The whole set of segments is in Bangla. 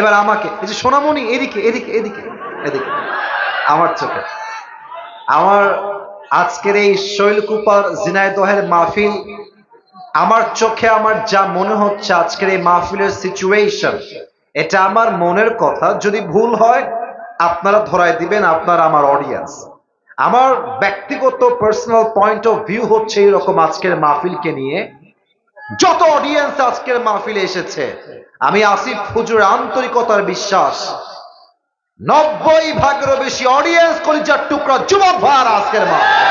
এবার আমাকে, এই যে সোনামণি, এদিকে এদিকে এদিকে এদিকে। আমার চোখে। আমার আজকের এই শৈলকুপার জিনায়দহের মাহফিল, আমার চোখে আমার যা মনে হচ্ছে আজকের এই মাহফিলের সিচুয়েশন এটা আমার মনের কথা। যদি ভুল হয়, আপনারা ধরায় দিবেন, আপনার আমার অডিয়েন্স আমার ব্যক্তিগত পার্সোনাল পয়েন্ট অফ ভিউ হচ্ছে এরকম আজকের মাহফিলকে নিয়ে। যত অডিয়েন্স আজকের মাহফিলে এসেছে, আমি আসিফ হুজুর আন্তরিকতার বিশ্বাস। নব্বই ভাগেরও বেশি অডিয়েন্স কলিজার টুকরা যুবক ভার আজকের মাহফিল।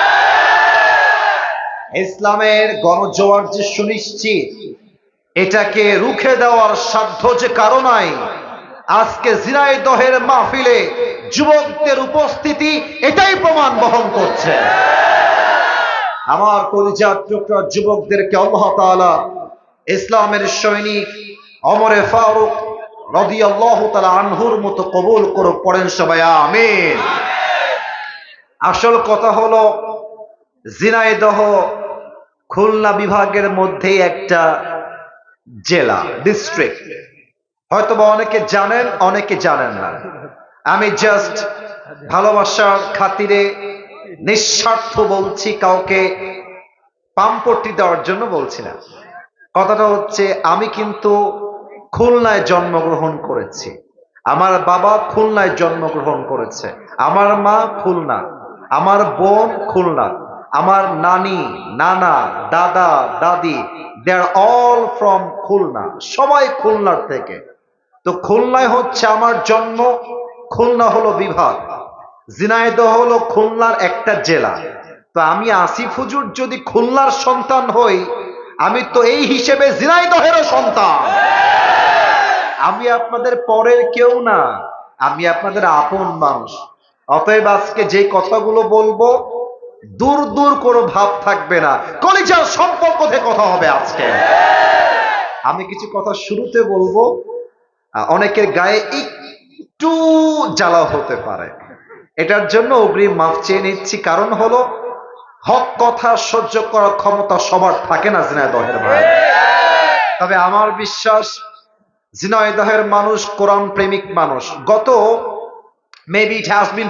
ইসলামের গণজোয়ার যে সুনিশ্চিত, এটাকে রুখে দেওয়ার সাধ্য যে কারও নাই, আজকে জিনাইদহের মাহফিলে যুবকদের উপস্থিতি এটাই প্রমাণ বহন করছে। আমার কলিজার টুকরা যুবকদেরকে তাআলা ইসলামের সৈনিক অমরে ফারুক রাদিয়াল্লাহু তাআলা আনহুর মতো কবুল করো পড়েন সবাই, আমিন। আসল কথা হলো জিনাইদহ খুলনা বিভাগের মধ্যেই একটা জেলা ডিস্ট্রিক্ট হয়তোবা অনেকে জানেন অনেকে জানেন না। আমি জাস্ট ভালোবাসার খাতিরে নিঃস্বার্থ বলছি, কাউকে পাম্পট্টি দেওয়ার জন্য বলছি না। কথাটা হচ্ছে, আমি কিন্তু খুলনায় জন্মগ্রহণ করেছি। আমার বাবা খুলনায় জন্মগ্রহণ করেছে। আমার মা খুলনা। আমার বোন খুলনা। আমার নানি, নানা, দাদা, দাদি they are all from Khulna. সবাই খুলনার থেকে। তো খুলনায় হচ্ছে আমার জন্ম, খুলনা হলো বিভাগ। জিনাইদ হলো খুলনার একটা জেলা। তো আমি আসিফ হুজুর যদি খুলনার সন্তান হই আমি তো এই হিসেবে জিনাইদহেরও সন্তান। আমি আপনাদের পরের কেউ না, আমি আপনাদের আপন মানুষ। অতএব আজকে যে কথাগুলো বলব, দূর দূর কোনো ভাব থাকবে না। কলিজার সম্পর্ক থেকে কথা হবে আজকে। আমি কিছু কথা শুরুতে বলব, অনেকের গায়ে একটু জ্বালা হতে পারে। এটার জন্য অগ্রিম মাফ চেয়ে নিচ্ছি। কারণ হলো হক কথা সহ্য করার ক্ষমতা সবার থাকে না জিনায়দহের ভাই। তবে আমার বিশ্বাস জিনায়দহের মানুষ কোরআন প্রেমিক মানুষ। গত মেবি ইট হ্যাজ বিন